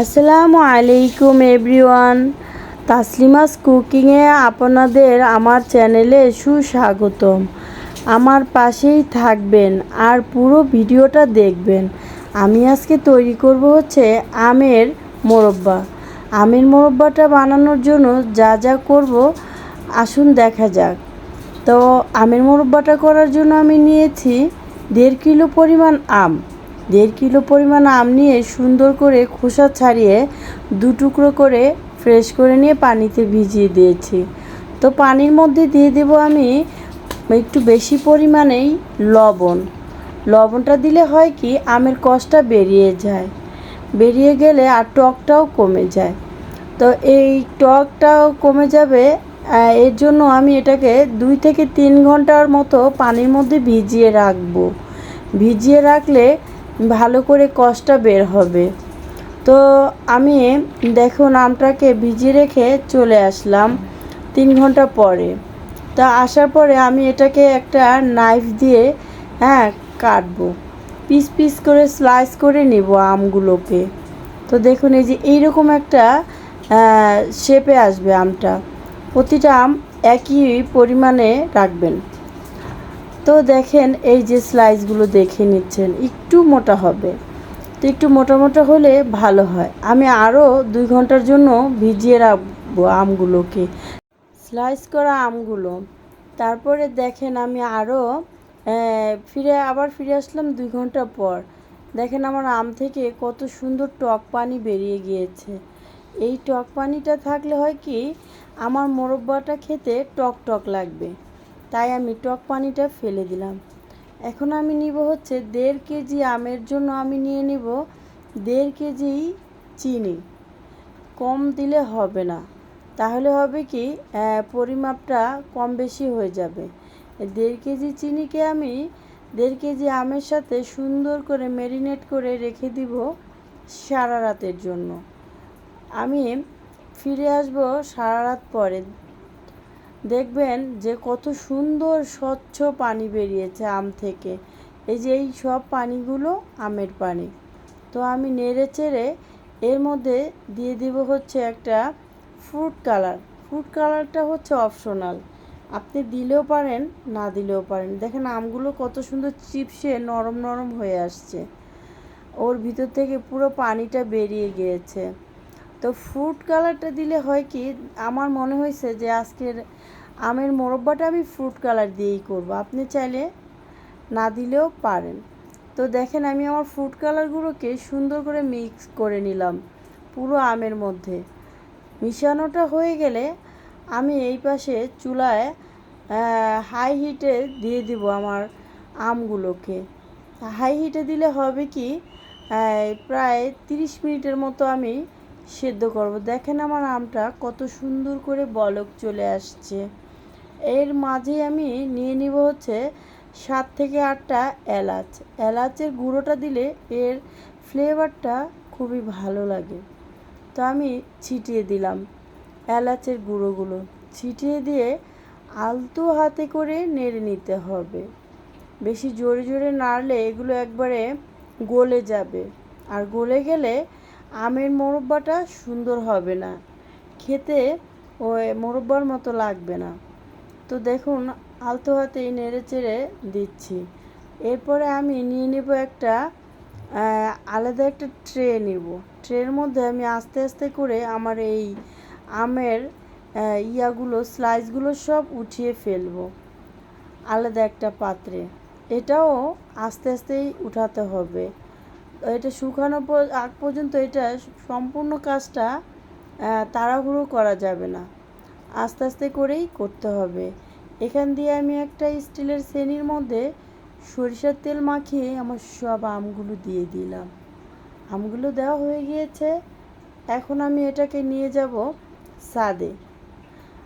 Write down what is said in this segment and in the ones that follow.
আসসালামু আলাইকুম এভরিওয়ান। তাসলিমাস কুকিংয়ে আপনাদের আমার চ্যানেলে সুস্বাগতম। আমার পাশেই থাকবেন আর পুরো ভিডিওটা দেখবেন। আমি আজকে তৈরি করব হচ্ছে আমের মোরব্বা। আমের মোরব্বাটা বানানোর জন্য যা যা করব, আসুন দেখা যাক। তো আমের মোরব্বাটা করার জন্য আমি নিয়েছি দেড় কিলো পরিমাণ আম। দেড় কিলো পরিমাণ আম নিয়ে সুন্দর করে খোসা ছাড়িয়ে দু টুকরো করে ফ্রেশ করে নিয়ে পানিতে ভিজিয়ে দিয়েছি। তো পানির মধ্যে দিয়ে দেবো আমি একটু বেশি পরিমাণেই লবণ। লবণটা দিলে হয় কি আমের কষটা বেরিয়ে যায়। বেরিয়ে গেলে আর টকটাও কমে যায়। তো এই টকটাও কমে যাবে এর জন্য আমি এটাকে দুই থেকে তিন ঘণ্টার মতো পানির মধ্যে ভিজিয়ে রাখব। ভিজিয়ে রাখলে ভালো করে কষটা বের হবে। তো আমি দেখুন আমটাকে ভিজিয়ে রেখে চলে আসলাম তিন ঘণ্টা পরে। তা আসার পরে আমি এটাকে একটা নাইফ দিয়ে হ্যাঁ কাটবো। পিস পিস করে স্লাইস করে নেব আমগুলোকে। তো দেখুন এই যে এইরকম একটা শেপে আসবে আমটা। প্রতিটা আম একই পরিমাণে রাখবেন। তো দেখেন এই যে স্লাইসগুলো দেখে নিচ্ছেন, একটু মোটা হবে। তো একটু মোটা মোটা হলে ভালো হয়। আমি আরও দুই ঘণ্টার জন্য ভিজিয়ে রাখব আমগুলোকে। স্লাইস করা আমগুলো। তারপরে দেখেন আমি আরও ফিরে, আবার ফিরে আসলাম দুই ঘণ্টা পর। দেখেন আমার আম থেকে কত সুন্দর টক পানি বেরিয়ে গিয়েছে। এই টক পানিটা থাকলে হয় কি, আমার মোরব্বাটা খেতে টক টক লাগবে। তাই আমি টক পানিটা ফেলে দিলাম। এখন আমি নিব হচ্ছে দেড় কেজি আমের জন্য আমি নিয়ে নিব দেড় কেজি চিনি। কম দিলে হবে না। তাহলে হবে কি পরিমাপটা কম বেশি হয়ে যাবে। দেড় কেজি চিনিকে আমি দেড় কেজি আমের সাথে সুন্দর করে ম্যারিনেট করে রেখে দিব সারা রাতের জন্য। আমি ফিরে আসব সারা রাত পরে। দেখবেন যে কত সুন্দর স্বচ্ছ পানি বেরিয়েছে আম থেকে। এই যে এই সব পানিগুলো আমের পানি। তো আমি নেড়ে চেড়ে এর মধ্যে দিয়ে দিব হচ্ছে একটা ফ্রুট কালার ফ্রুট কালারটা হচ্ছে অপশনাল আপনি দিলেও পারেন, না দিলেও পারেন। দেখেন আমগুলো কত সুন্দর চিপসে নরম নরম হয়ে আসছে। ওর ভিতর থেকে পুরো পানিটা বেরিয়ে গিয়েছে। তো ফ্রুট কালারটা দিলে হয় কি, আমার মনে হয়েছে যে আজকের আমের মোরব্বাটা আমি ফ্রুট কালার দিয়েই করব। আপনি চাইলে না দিলেও পারেন। তো দেখেন, আমি আমার ফ্রুট কালারগুলোকে সুন্দর করে মিক্স করে নিলাম পুরো আমের মধ্যে। মিশানোটা হয়ে গেলে আমি এই পাশে চুলায় হাই হিটে দিয়ে দিব আমার আমগুলোকে। হাই হিটে দিলে হবে কি প্রায় তিরিশ মিনিটের মতো আমি সেদ্ধ করব। দেখেন আমার আমটা কত সুন্দর করে বলক চলে আসছে। এর মাঝে আমি নিয়ে নিব হচ্ছে সাত থেকে আটটা এলাচ। এলাচের গুঁড়োটা দিলে এর ফ্লেভারটা খুবই ভালো লাগে। তো আমি ছিটিয়ে দিলাম এলাচের গুঁড়োগুলো। ছিটিয়ে দিয়ে আলতো হাতে করে নেড়ে নিতে হবে। বেশি জোরে জোরে নাড়লে এগুলো একবারে গলে যাবে। আর গলে গেলে আমের মোরব্বাটা সুন্দর হবে না। খেতে ওই মোরব্বার মতো লাগবে না। তো দেখুন, আলতো হাতেই নেড়ে চেড়ে দিচ্ছি। এরপরে আমি নিয়ে নেব একটা আলাদা একটা ট্রে নিব। ট্রের মধ্যে আমি আস্তে আস্তে করে আমার এই আমের ইয়াগুলো, স্লাইসগুলো সব উঠিয়ে ফেলব। আলাদা একটা পাত্রে। এটাও আস্তে আস্তেই উঠাতে হবে। এটা শুকানো আগ পর্যন্ত এটা সম্পূর্ণ কাজটা তাড়াহুড়ো করা যাবে না। আস্তে আস্তে করেই করতে হবে। এখান দিয়ে আমি একটা স্টিলের শ্রেণির মধ্যে সরিষার তেল মাখিয়ে আমার সব আমগুলো দিয়ে দিলাম। আমগুলো দেওয়া হয়ে গিয়েছে। এখন আমি এটাকে নিয়ে যাব ছাদে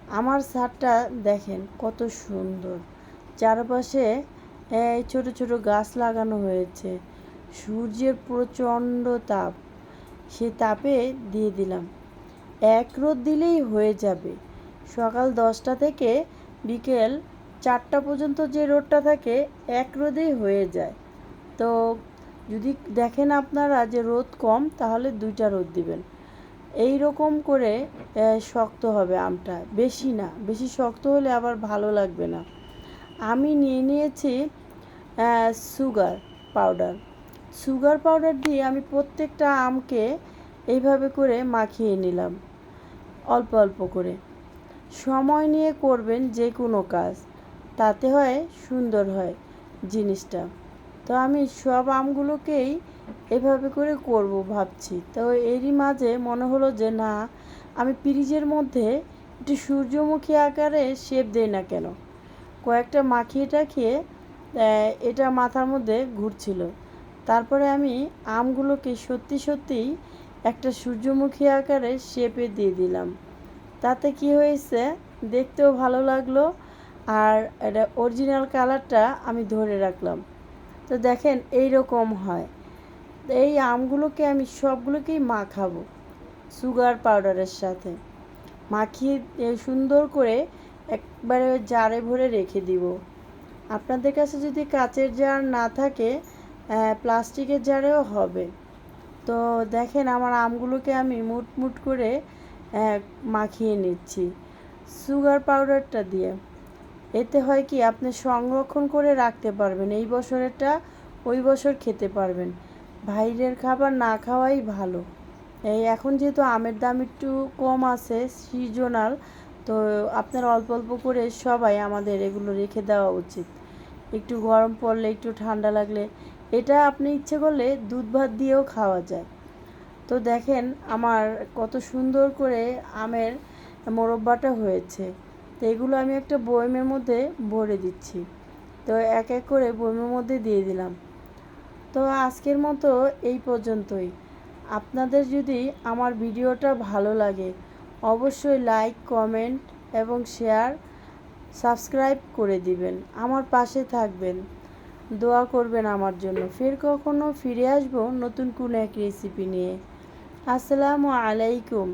আমার ছাদটা দেখেন কত সুন্দর। চারপাশে এই ছোট ছোট গাছ লাগানো হয়েছে। সূর্যের প্রচণ্ড তাপ। সে তাপে দিয়ে দিলাম। এক রোদ দিলেই হয়ে যাবে। সকাল দশটা থেকে বিকেল চারটা পর্যন্ত যে রোদটা থাকে, এক রোদেই হয়ে যায়। তো যদি দেখেন আপনারা যে রোদ কম, তাহলে দুইটা রোদ দিবেন। এই রকম করে শক্ত হবে আমটা। বেশি না। বেশি শক্ত হলে আবার ভালো লাগবে না। আমি নিয়ে নিয়েছি সুগার পাউডার। সুগার পাউডার দিয়ে আমি প্রত্যেকটা আমকে এইভাবে করে মাখিয়ে নিলাম। অল্প অল্প করে। সময় নিয়ে করবেন যে কোনো কাজ, তাতে হয় সুন্দর হয় জিনিসটা। তো আমি সব আমগুলোকেই এভাবে করে করব ভাবছি। তো এরই মাঝে মনে হলো যে, না, আমি ফ্রিজের মধ্যে একটু সূর্যমুখী আকারে শেপ দেই না কেন? কয়েকটা মাখিয়ে টাখিয়ে এটা মাথার মধ্যে ঘুরছিল। তারপরে আমি আমগুলোকে সত্যি সত্যিই একটা সূর্যমুখী আকারে শেপে দিয়ে দিলাম। তাতে কি হয়েছে? দেখতেও ভালো লাগল। আর এটা অরিজিনাল কালারটা আমি ধরে রাখলাম। তো দেখেন এই রকম হয়। এই আমগুলোকে আমি সবগুলোকেই মাখাবো সুগার পাউডারের সাথে। মাখিয়ে সুন্দর করে একবারে জারে ভরে রেখে দিব। আপনাদের কাছে যদি কাচের জার না থাকে প্লাস্টিকের জারেও হবে। তো দেখেন, আমার আমগুলোকে আমি মুট মুট করে মাখিয়ে নিচ্ছি। সুগার পাউডারটা দিয়ে। এতে হয় কি, আপনি সংরক্ষণ করে রাখতে পারবেন। এই বছরেরটা ওই বছর খেতে পারবেন। বাইরের খাবার না খাওয়াই ভালো। এই এখন যেহেতু আমের দাম একটু কম আছে সিজনাল তো আপনার অল্প অল্প করে সবাই আমাদের এগুলো রেখে দেওয়া উচিত। একটু গরম পড়লে, একটু ঠান্ডা লাগলে, এটা আপনি ইচ্ছে করলে দুধ ভাত দিয়েও খাওয়া যায়। তো দেখেন আমার কত সুন্দর করে আমের মোরব্বাটা হয়েছে। তো এগুলো আমি একটা বয়মের মধ্যে ভরে দিচ্ছি। তো এক এক করে বয়মের মধ্যে দিয়ে দিলাম। তো আজকের মতো এই পর্যন্তই। আপনাদের যদি আমার ভিডিওটা ভালো লাগে, অবশ্যই লাইক, কমেন্ট এবং শেয়ার সাবস্ক্রাইব করে দিবেন। আমার পাশে থাকবেন। দোয়া করবেন আমার জন্য। ফের কখনো ফিরে আসব নতুন কোনো এক রেসিপি নিয়ে। আসসালামু আলাইকুম।